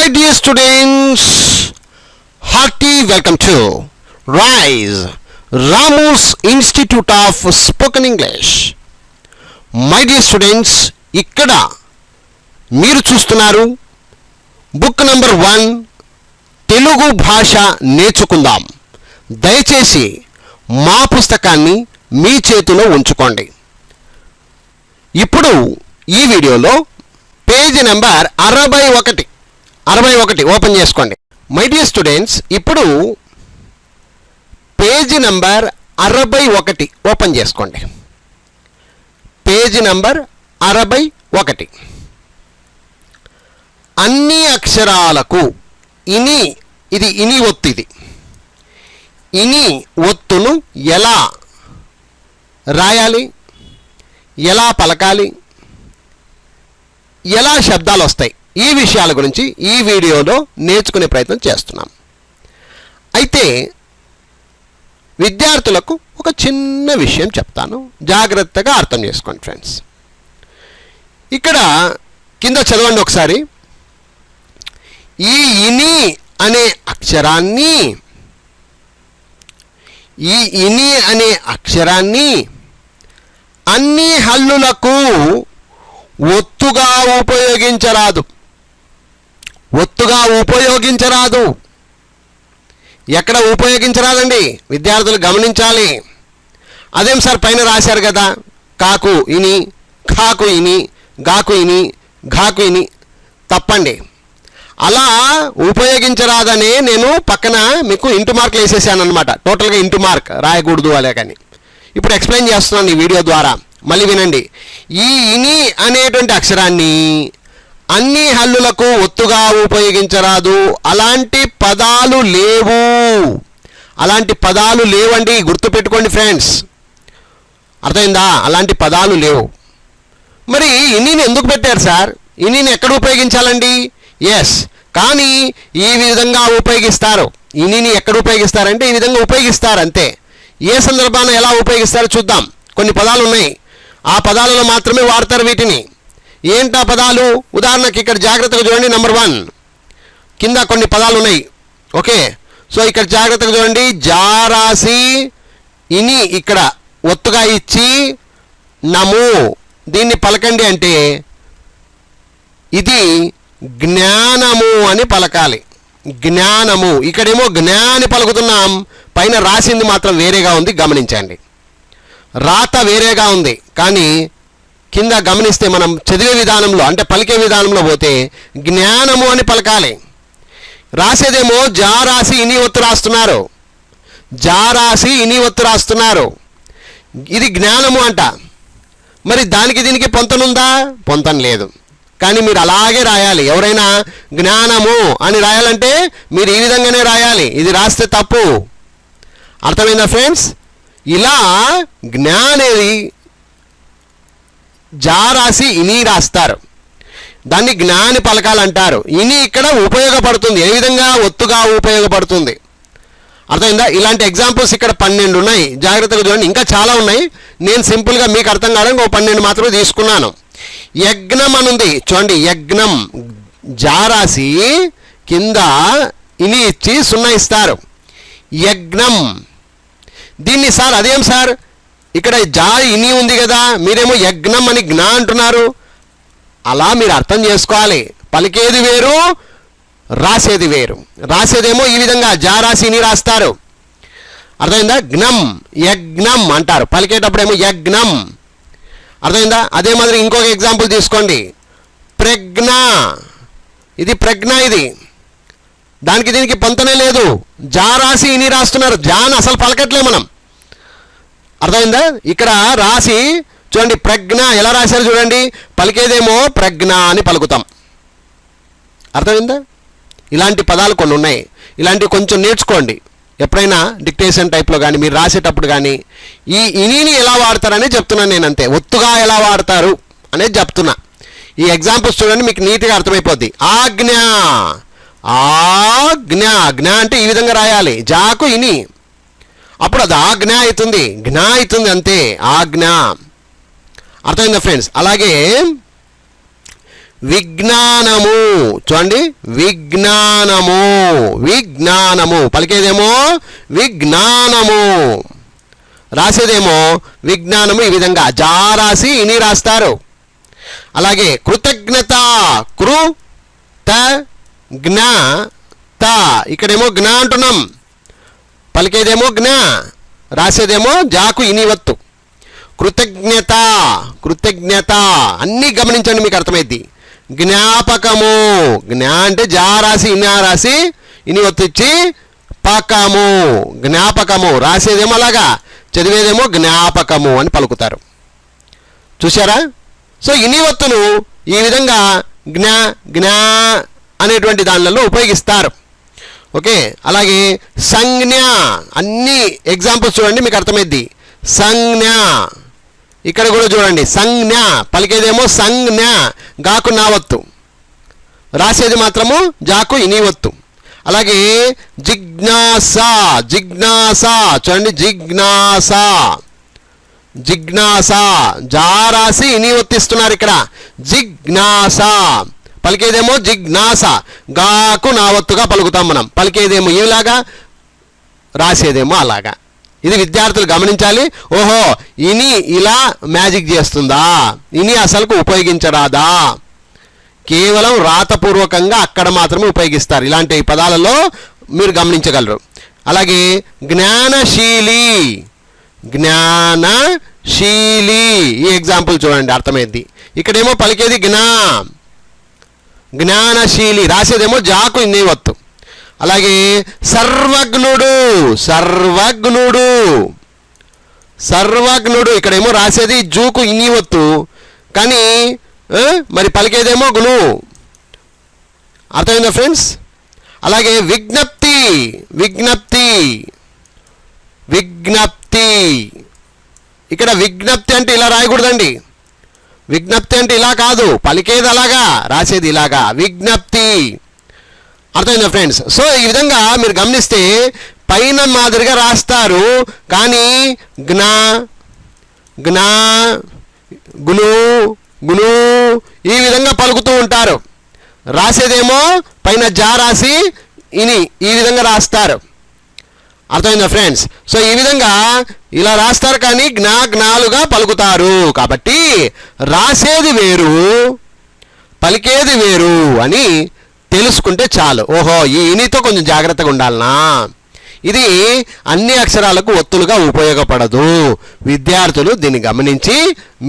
My dear students hearty welcome to Rise Ramos institute of spoken English my dear students ఇక్కడ మీరు చూస్తున్నారు book number one Telugu భాష నేర్చుకుందాం దయచేసి మా పుస్తకాన్ని మీ చేతిలో ఉంచుకోండి ఇప్పుడు ఈ వీడియోలో పేజీ నెంబర్ అరవై ఒకటి అరవై ఒకటి ఓపెన్ చేసుకోండి. మై డియర్ స్టూడెంట్స్ ఇప్పుడు పేజీ నెంబర్ అరవై ఒకటి ఓపెన్ చేసుకోండి. పేజీ నెంబర్ అరవై ఒకటి. అన్ని అక్షరాలకు ఇని ఇది ఇని ఒత్తిది. ఇని ఒత్తును ఎలా రాయాలి? ఎలా పలకాలి? ఎలా శబ్దాలు వస్తాయి? ఈ విషయాల గురించి ఈ వీడియోలో నేర్చుకునే ప్రయత్నం చేస్తున్నాం. అయితే విద్యార్థులకు ఒక చిన్న విషయం చెప్తాను. జాగ్రత్తగా అర్థం చేసుకోండి ఫ్రెండ్స్. ఇక్కడ కింద చదవండి ఒకసారి. ఈ ఇని అనే అక్షరాన్ని ఈ ఇని అనే అక్షరాన్ని అన్ని హల్లులకు ఒత్తుగా ఉపయోగించరాదు. ఒత్తుగా ఉపయోగించరాదు. ఎక్కడ ఉపయోగించరాదండి? విద్యార్థులు గమనించాలి. అదేం సార్ పైన రాశారు కదా? కాకు ఇని కాకు ఇని గాకు ఇని ఘాకు ఇని తప్పండి. అలా ఉపయోగించరాదనే నేను పక్కన మీకు ఇంటు మార్కులు వేసేసాను అనమాట టోటల్గా ఇంటు మార్క్ రాయకూడదు అలా కానీ. ఇప్పుడు ఎక్స్ప్లెయిన్ చేస్తున్నాను ఈ వీడియో ద్వారా. మళ్ళీ వినండి. ఈ ఇని అనేటువంటి అక్షరాన్ని అన్ని హల్లులకు ఒత్తుగా ఉపయోగించరాదు. అలాంటి పదాలు లేవు. అలాంటి పదాలు లేవండి. గుర్తుపెట్టుకోండి ఫ్రెండ్స్. అర్థమైందా? అలాంటి పదాలు లేవు. మరి ఇన్నీని ఎందుకు పెట్టారు సార్? ఇన్నిని ఎక్కడ ఉపయోగించాలండి? ఎస్ కానీ ఈ విధంగా ఉపయోగిస్తారు. ఇన్నీని ఎక్కడ ఉపయోగిస్తారంటే ఈ విధంగా ఉపయోగిస్తారు అంతే. ఏ సందర్భాన ఎలా ఉపయోగిస్తారో చూద్దాం. కొన్ని పదాలు ఉన్నాయి. ఆ పదాలలో మాత్రమే వాడతారు వీటిని. ఏంటా పదాలు? ఉదాహరణకి ఇక్కడ జాగ్రత్తగా చూడండి నెంబర్ వన్ కింద కొన్ని పదాలు ఉన్నాయి. ఓకే. సో ఇక్కడ జాగ్రత్తగా చూడండి. జారాసి ఇని ఇక్కడ ఒత్తుగా ఇచ్చి నము. దీన్ని పలకండి అంటే ఇది జ్ఞానము అని పలకాలి. జ్ఞానము. ఇక్కడేమో జ్ఞాని పలుకుతున్నాం. పైన రాసింది మాత్రం వేరేగా ఉంది. గమనించండి. రాత వేరేగా ఉంది. కానీ కింద గమనిస్తే మనం చదివే విధానంలో అంటే పలికే విధానంలో పోతే జ్ఞానము అని పలకాలి. రాసేదేమో జా రాసి ఇని ఒత్తు రాస్తున్నారు. జా రాసి ఇని ఒత్తు రాస్తున్నారు. ఇది జ్ఞానము అంట. మరి దానికి దీనికి పొంతనుందా పొంతన లేదు. కానీ మీరు అలాగే రాయాలి. ఎవరైనా జ్ఞానము అని రాయాలంటే మీరు ఈ విధంగానే రాయాలి. ఇది రాస్తే తప్పు. అర్థమైందా ఫ్రెండ్స్? ఇలా జ్ఞానేది జా రాసి ఇని రాస్తారు. దాన్ని జ్ఞాని పలకాలంటారు ఇని ఇక్కడ ఉపయోగపడుతుంది. ఏ విధంగా ఒత్తుగా ఉపయోగపడుతుంది? అర్థమైందా? ఇలాంటి ఎగ్జాంపుల్స్ ఇక్కడ పన్నెండు ఉన్నాయి. జాగ్రత్తగా చూడండి. ఇంకా చాలా ఉన్నాయి. నేను సింపుల్గా మీకు అర్థం కావడానికి ఒక పన్నెండు మాత్రమే తీసుకున్నాను. యజ్ఞం అని ఉంది చూడండి. యజ్ఞం జారాసి కింద ఇని ఇచ్చి సున్నా ఇస్తారు. యజ్ఞం. దీన్ని సార్ అదేం సార్? ఇక్కడ జా ఇని ఉంది కదా మీరేమో యజ్ఞం అని జ్ఞా అంటున్నారు. అలా మీరు అర్థం చేసుకోవాలి. పలికేది వేరు రాసేది వేరు. రాసేదేమో ఈ విధంగా జా రాసి ఇని రాస్తారు. అర్థమైందా? జ్ఞం యజ్ఞం అంటారు. పలికేటప్పుడేమో యజ్ఞం. అర్థమైందా? అదే మాదిరి ఇంకొక ఎగ్జాంపుల్ తీసుకోండి. ప్రజ్ఞ. ఇది ప్రజ్ఞ ఇది. దానికి దీనికి పొంతనే లేదు. జా రాసి ఇని రాస్తున్నారు. జాన్ అసలు పలకట్లే మనం. అర్థమైందా? ఇక్కడ రాసి చూడండి ప్రజ్ఞ ఎలా రాశారు చూడండి? పలికేదేమో ప్రజ్ఞ అని పలుకుతాం. అర్థమైందా? ఇలాంటి పదాలు కొన్ని ఉన్నాయి. ఇలాంటివి కొంచెం నేర్చుకోండి. ఎప్పుడైనా డిక్టేషన్ టైప్లో కానీ మీరు రాసేటప్పుడు కానీ ఈ ఇనిని ఎలా వాడతారని చెప్తున్నాను నేను అంతే. ఒత్తుగా ఎలా వాడతారు అనేది చెప్తున్నా. ఈ ఎగ్జాంపుల్స్ చూడండి మీకు నీట్గా అర్థమైపోద్ది. ఆజ్ఞ. ఆజ్ఞ. జ్ఞ అంటే ఈ విధంగా రాయాలి. జాకు ఇని. అప్పుడు అది ఆజ్ఞ అవుతుంది. జ్ఞా అవుతుంది అంతే. ఆజ్ఞ. అర్థమైందా ఫ్రెండ్స్? అలాగే విజ్ఞానము. చూడండి. విజ్ఞానము. విజ్ఞానము. పలికేదేమో? విజ్ఞానము. రాసేదేమో? విజ్ఞానము ఈ విధంగా. జా రాసి ఇని రాస్తారు. అలాగే కృతజ్ఞత. కృ త జ్ఞ త. ఇక్కడేమో జ్ఞా అంటున్నాం. పలికేదేమో జ్ఞా రాసేదేమో జాకు ఇనివత్తు. కృతజ్ఞత కృతజ్ఞత అన్నీ గమనించండి మీకు అర్థమైద్ది. జ్ఞాపకము జ్ఞా అంటే జా రాసి ఇనా రాసి ఇని ఇచ్చి పకము జ్ఞాపకము రాసేదేమో అలాగా చదివేదేమో జ్ఞాపకము అని పలుకుతారు. చూశారా? సో ఇని ఒత్తును ఈ విధంగా జ్ఞా జ్ఞా అనేటువంటి దానిలలో ఉపయోగిస్తారు. ఓకే? అలాగే సంజ్ఞ. అన్ని ఎగ్జాంపుల్స్ చూడండి మీకు అర్థమైద్ది. సంజ్ఞ. ఇక్కడ కూడా చూడండి సంజ్ఞ. పలికేదేమో సంజ్ఞ. గాకు నావత్తు. రాసేది మాత్రము జాకు ఇనివత్తు. అలాగే జిజ్ఞాస. జిజ్ఞాస. చూడండి జిజ్ఞాస. జిజ్ఞాస. జా రాసి ఇని ఒత్తిస్తున్నారు ఇక్కడ. జిజ్ఞాస. పలికేదేమో జిజ్ఞాస. గాకు నావత్తుగా పలుకుతాం మనం. పలికేదేమో ఇలాగా రాసేదేమో అలాగా. ఇది విద్యార్థులు గమనించాలి. ఓహో ఇని ఇలా మ్యాజిక్ చేస్తుందా? ఇని అసలుకు ఉపయోగించరాదా? కేవలం రాతపూర్వకంగా అక్కడ మాత్రమే ఉపయోగిస్తారు. ఇలాంటి పదాలలో మీరు గమనించగలరు. అలాగే జ్ఞానశీలి. జ్ఞానశీలి. ఈ ఎగ్జాంపుల్ చూడండి అర్థమైంది. ఇక్కడేమో పలికేది జ్ఞా. జ్ఞానశీలి రాసేదేమో జాకు ఇన్నేవత్తు. అలాగే సర్వజ్ఞుడు సర్వజ్ఞుడు సర్వజ్ఞుడు ఇక్కడేమో రాసేది జూకు ఇన్నివత్తు. కానీ మరి పలికేదేమో గును అర్థమైందా ఫ్రెండ్స్? అలాగే విజ్ఞప్తి విజ్ఞప్తి విజ్ఞప్తి. ఇక్కడ విజ్ఞప్తి అంటే ఇలా రాయకూడదండి. విజ్ఞప్తి అంటే ఇలా కాదు పలికేది అలాగా రాసేది ఇలాగా విజ్ఞప్తి. అర్థమైందా ఫ్రెండ్స్? సో ఈ విధంగా మీరు గమనిస్తే పైన మాదిరిగా రాస్తారు కానీ జ్ఞా జ్ఞా గులు గులు ఈ విధంగా పలుకుతూ ఉంటారు. రాసేదేమో పైన జా రాసి ఇని ఈ విధంగా రాస్తారు. అర్థమైందా ఫ్రెండ్స్? సో ఈ విధంగా ఇలా రాస్తారు కానీ జ్ఞాజ్ఞాలుగా పలుకుతారు. కాబట్టి రాసేది వేరు పలికేది వేరు అని తెలుసుకుంటే చాలు. ఓహో ఈ ఇనితో కొంచెం జాగ్రత్తగా ఉండాలనా? ఇది అన్ని అక్షరాలకు ఒత్తులుగా ఉపయోగపడదు. విద్యార్థులు దీన్ని గమనించి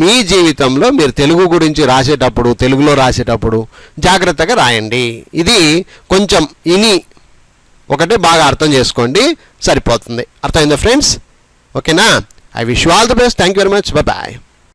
మీ జీవితంలో మీరు తెలుగు గురించి రాసేటప్పుడు తెలుగులో రాసేటప్పుడు జాగ్రత్తగా రాయండి. ఇది కొంచెం ఇని ఒకటి బాగా అర్థం చేసుకోండి సరిపోతుంది. అర్థమైందా friends? okay now i wish you all the best. Thank you very much. Bye bye